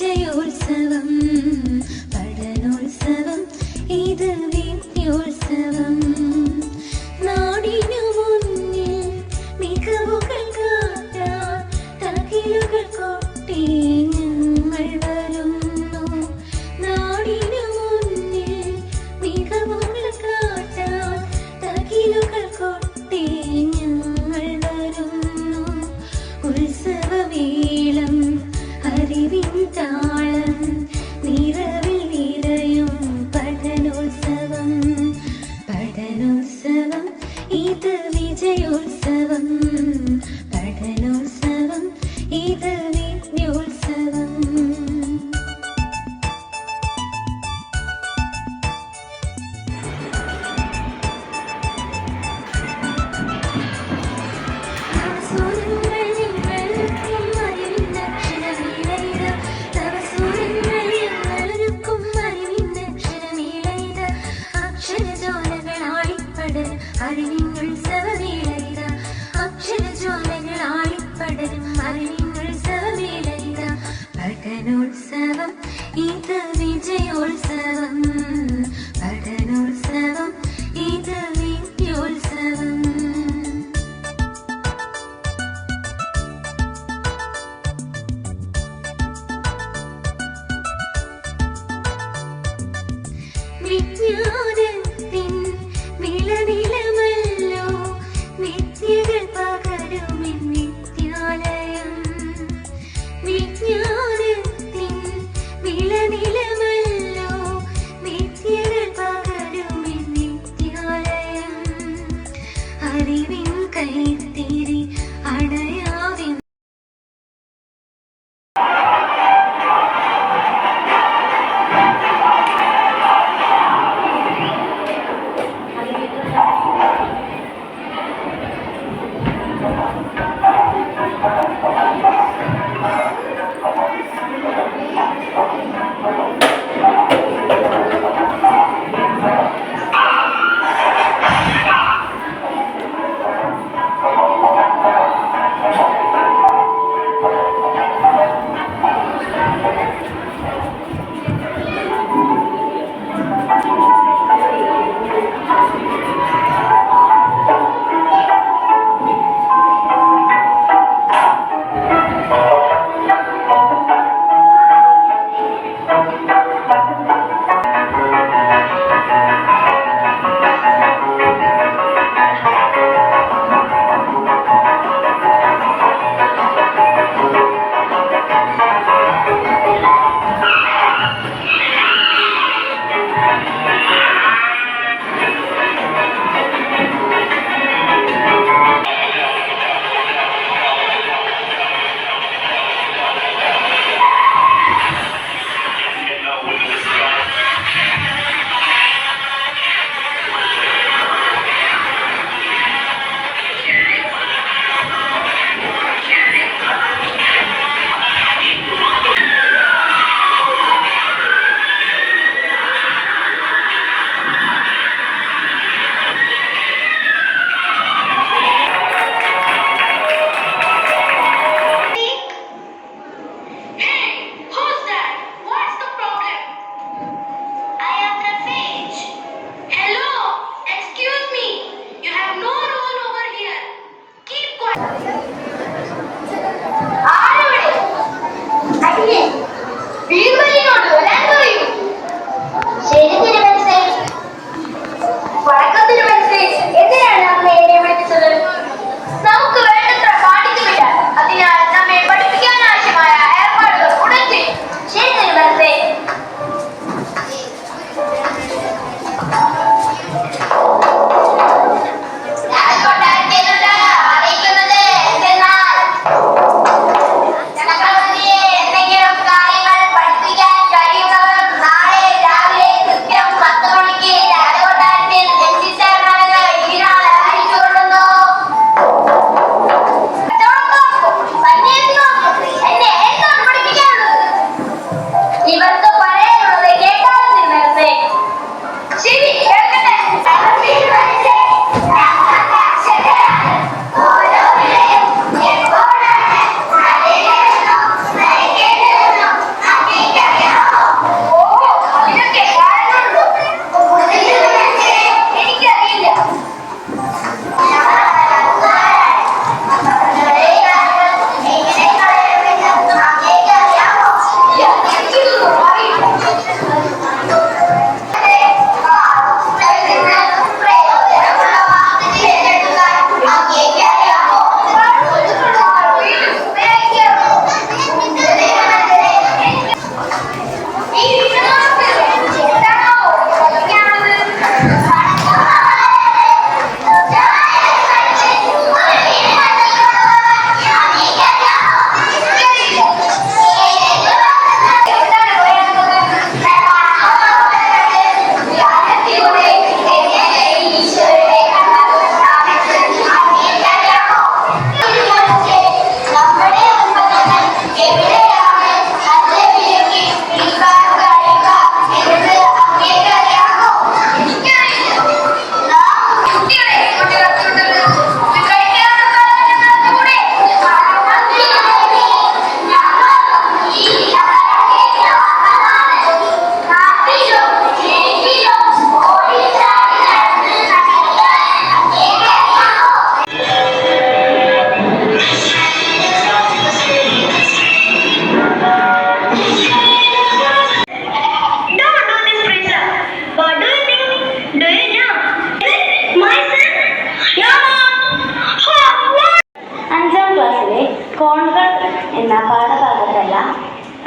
جاي ولسان അറിവിനുത്സവവേളയിത അക്ഷരജ്വാലകൾ ആളിപ്പടരും അറിവിനുത്സവവേളയിത പഠനോത്സവം ഇത് വിജയോത്സവം പഠനോത്സവം.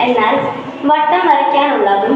എന്നാൽ വട്ടം വരയ്ക്കാനുള്ളതും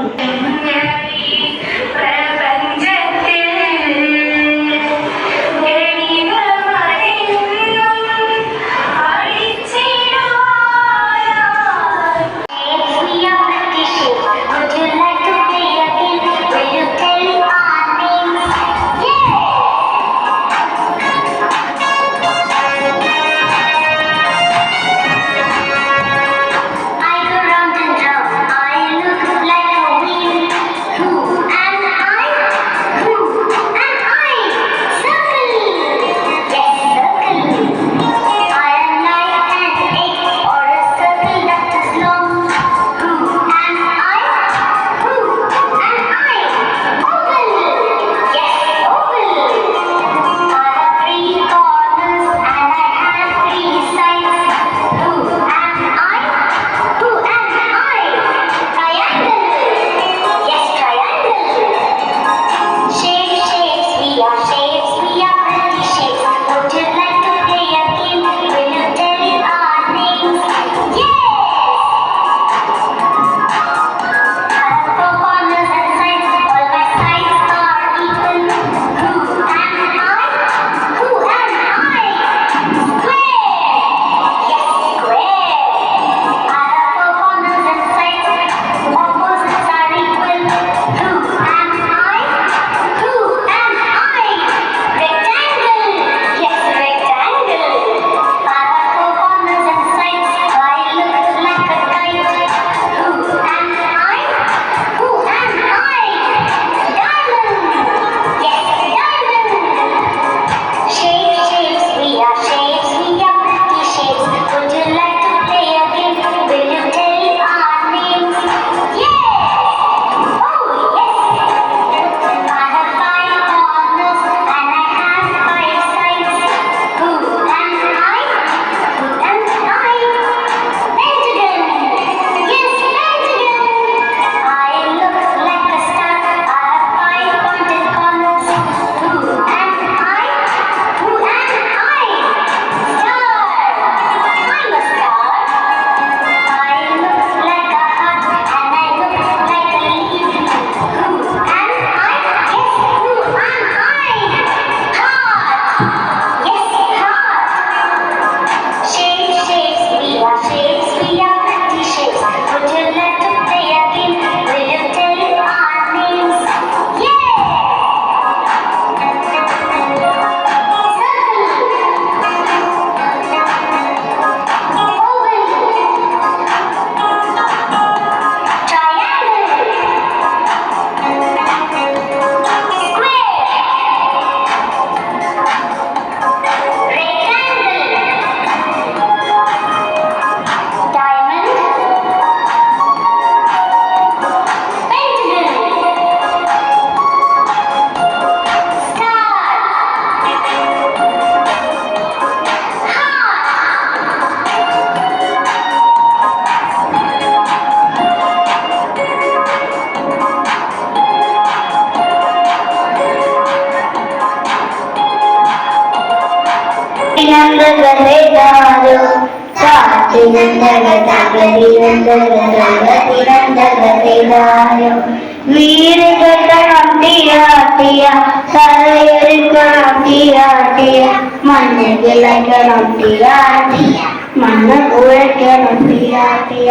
മണ്ണ് കിളക്കണം തീരാട്ടിയ മണ്ണ് കുഴക്കണം തീരാട്ടിയ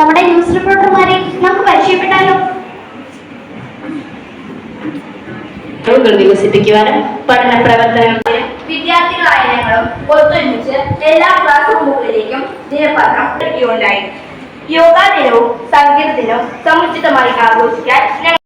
നമ്മുടെ ന്യൂസ് റിപ്പോർട്ടർമാരെ നമുക്ക് പരിചയപ്പെട്ടാലോ? വികസിപ്പിക്കുവാനും പഠന വിദ്യാർത്ഥികളായ ഞങ്ങളും ഒത്തൊരുമിച്ച് എല്ലാ ക്ലാസ് റൂമുകളിലേക്കും ദിനപത്രം ഉണ്ടായി ദിനവും സംഗീത ദിനവും സമുചിതമായി ആഘോഷിക്കാൻ